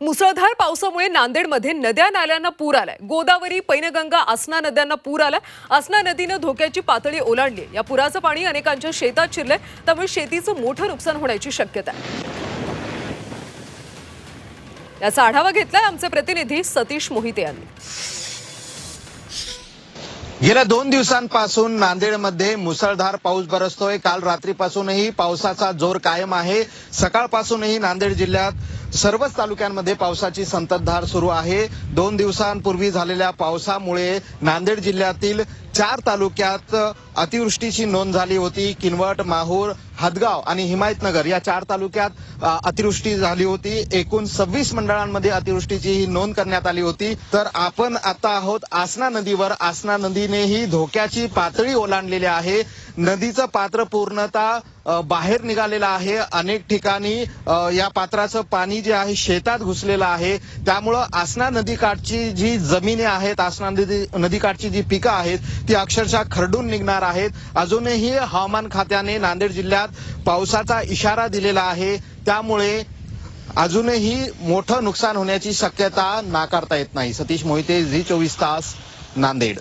मुसळधार पावसामुळे नांदेडमध्ये नद्या नाल्यांना पूर आलाय. गोदावरी पैनगंगा आसना नद्यांना पूर आलाय. आसना नदीनं धोक्याची पातळी ओलांडली या पुराचं पाणी अनेकांच्या शेतात शिरलंय. त्यामुळे शेतीचं मोठं नुकसान होण्याची शक्यता आहे. याचा आढावा घेतलाय आमचे प्रतिनिधी सतीश मोहिते यांनी. गेल्या दोन दिवसांपासून नांदेडमध्ये मुसळधार पाऊस बरसतोय. काल रात्रीपासूनही पावसाचा जोर कायम आहे. सकाळपासूनही नांदेड जिल्ह्यात सर्वच तालुक्यांमध्ये पावसाची संततधार सुरू आहे. दोन दिवसांपूर्वी झालेल्या पावसामुळे नांदेड जिल्ह्यातील चार तालुक्यात अतिवृष्टीची नोंद झाली होती. किनवट माहूर हदगाव आणि हिमायतनगर या चार तालुक्यात अतिवृष्टी झाली होती. एकूण सव्वीस मंडळांमध्ये अतिवृष्टीची ही नोंद करण्यात आली होती. तर आपण आता आहोत आसना नदीवर. आसना नदीनेही धोक्याची पातळी ओलांडलेली आहे. नदीचं पात्र पूर्णतः बाहेर निघालेलं आहे. अनेक ठिकाणी या पात्राचं पाणी जे आहे शेतात घुसलेलं आहे. त्यामुळं आसना नदीकाठची जी जमिनी आहेत आसना नदी नदीकाठची जी पिकं आहेत ती अक्षरशः खरडून निघणार आहेत. अजूनही हवामान खात्याने नांदेड जिल्ह्यात पावसाचा इशारा दिलेला आहे. त्यामुळे अजूनही मोठं नुकसान होण्याची शक्यता नाकारता येत नाही. सतीश मोहिते झी चोवीस तास नांदेड.